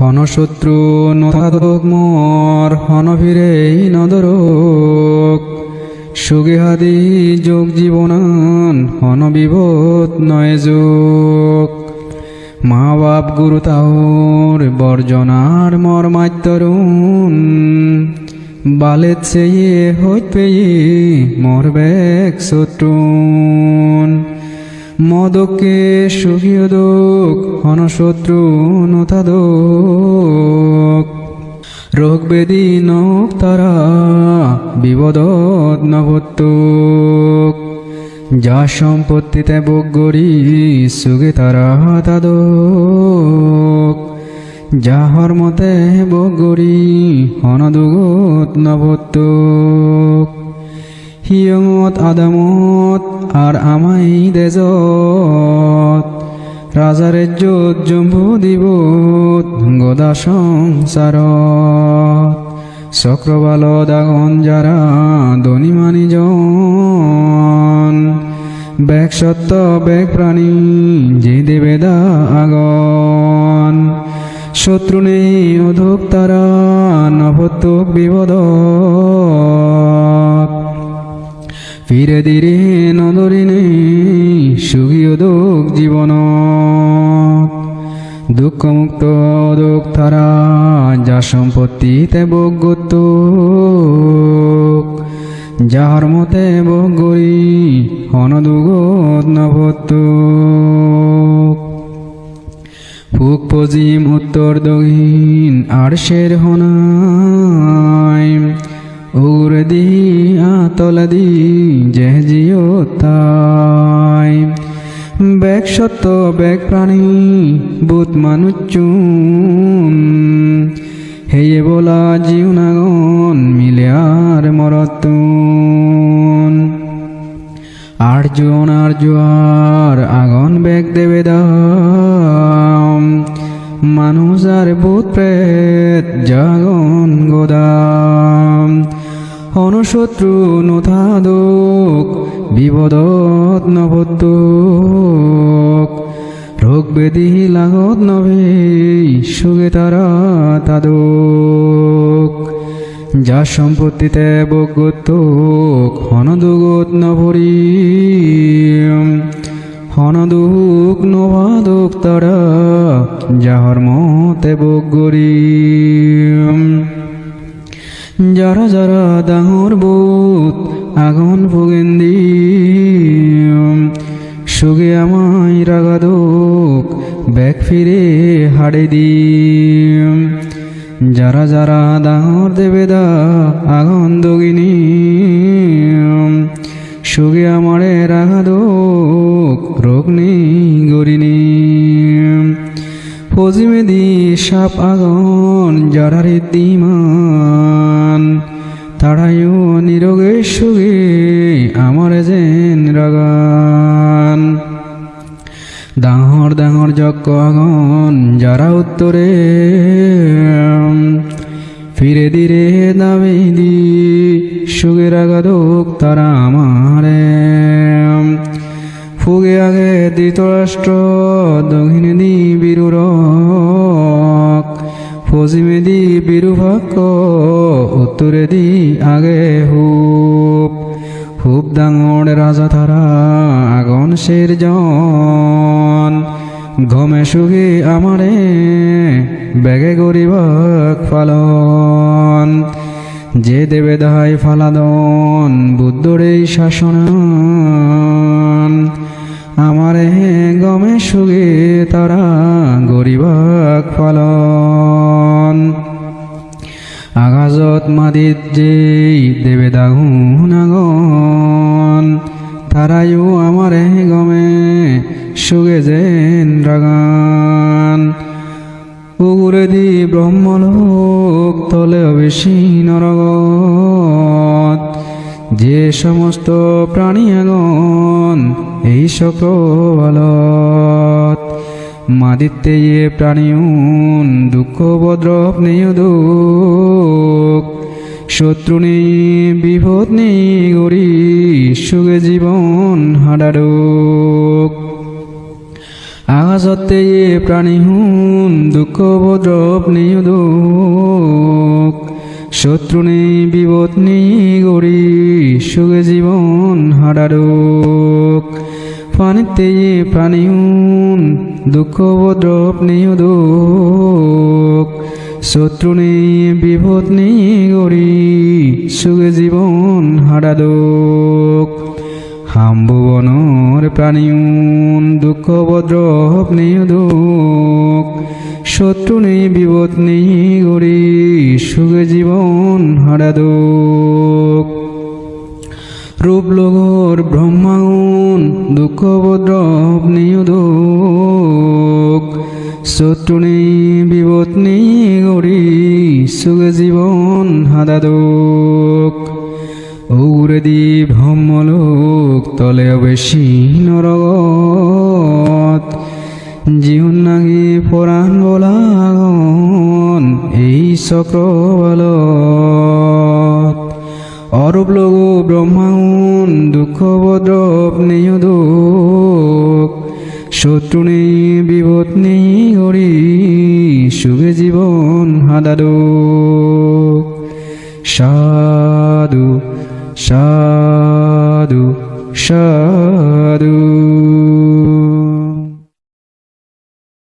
হনশত্রু নথাদক মর হনভিরেই নদরক সুগেহাদি যোগ জীবনান হনবিবোধ নয় যোগ। মা বাপ গুরু তাওর বর্জনার মর্মাত্তরুণ বালেত সেয়ে হইত পেয়ে মরবেক শত্রুন। মদকে সুখীয় দোক হনশত্রু নথাদোক রোগ বেদি নক তারা বিপদত নভত্তুক। যা সম্পত্তিতে বগরি সুগে তারা তাদক। যাহর মতে বগরি হনদুগত নভত্তুক। হিয়ঙত আদামত আর আমাই দেজত। রাজারে যত জম্বু দিবত, গদা সংসারত। চক্রবাল দাগন যারা দনিমানি জন বেগ সত্য, বেগ প্রাণী, যে দেবে আগন। শত্রু নেই অধুক তারা নভত্তুক বিপদ ফিরে দিরে নদরিনে দুঃখ জীবন দুঃখ মুক্ত দুঃখ তারা, যা সম্পত্তিতে বগত যাহার মতে বগরি হনদুগত নভত্তুক ফুক পজিম, উত্তর দক্ষিণ আর শের হনাই উর দি আতল দি যে জিও তাই। বেগ সত্য, বেগ প্রাণী বুধ মানুচুন হেয়ে বলা জিউ নাগন মিলে আর মরতুন আর জোন আর জোয়ার আগন বেগ দেবে দাম। মানুষ আর ভূত প্রেত গোদাম হনশত্রু নথাদোক বিপদত নভত্তুক রোগ বেদি লাগত নভে সুগে তারা তাদুক। যা সম্পত্তিতে বগতুক হনদুগত নভরি হনদুক নভাদুক তারা, যাহর মতে বগরি যারা যারা ডাঙর বুত আগুন ভোগেন্দি সুগে আমায় রাগাদুক, ব্যাগ ফিরে হাড়ে দিম যারা যারা দাহর দেবে দা আগুন দগিনী। সুগে আমারে রাগাদুক, রোগ নেই গরিনী। ফজিমেদি সাপ আগুন আগন যারার দিমান তাড়াইও নিরোগে সুগে আমার যেন রাগান। ডাঙর ডাঙর যজ্ঞ আগন, যারা উত্তরে, ফিরে দিরে দাবি দি সুগে রাগাদুক তারা আমারে। ফুগে আগে ধৃতরাষ্ট্র, দক্ষিণে দি বীরুরক পশ্চিমে দি বীরুভাক্য উত্তরে দি আগে হুপ হুপ ডাঙর রাজা তারা আগন শের জন। ঘমে সুগে আমারে, বেগে গরিবাক ফালন। যে দেবে দাহাই ফালাদন বুদ্ধরে শাসন আমারে গমে সুগে তারা গরিবাক ফালন। আগাজত মাদিত যেই দেবে দাগুন আগন তারাইও আমারে গমে সুগে যেন রাগান। উগুরে দি ব্রহ্মলোক তলে বেশি নরগত। যে সমস্ত প্রাণী আগন এই সকলত মাদিত্যে প্রাণীউন দুঃখ দুঃখ শত্রু নেই বিপদ নেই গরি সুগে জীবন আকাশতে এ প্রাণী হুন দুঃখ বদ্রব নিয়ুদুক শত্রু নেই বিপদ নেই গড়ি সুখে জীবন হারারুক। পানিতে হুন দুঃখ বদ্রব নিয়ুদুক শত্রু নেই, বিপদ নেই, গড়ি, সুখে জীবন হারাদুক হাম্বুবনর প্রাণীউন, দুঃখ বদ্রব নিয়দুক শত্রু নেই, বিপদ নেই, গড়ি, সুখে জীবন হারাদুক রূপলোগর ব্রহ্মাউন দুঃখ বদ্রব নিয়দুক শত্রু নেই বিপদ নেই গড়ি সুখে জীবন হাদাদুক। ঔরে দি ভ্রমলোক তলে বেশি নরগত, জীবন নাগি পরাণ বলাগন, এই চক্রবলত অরূপ লঘু ব্রহ্মাউন, দুঃখ বদ্রব দুঃখ। শত্রু নেই, বিপদ নেই, হরি শুভে জীবন হাদাদুক সাধু সাধু সাধু।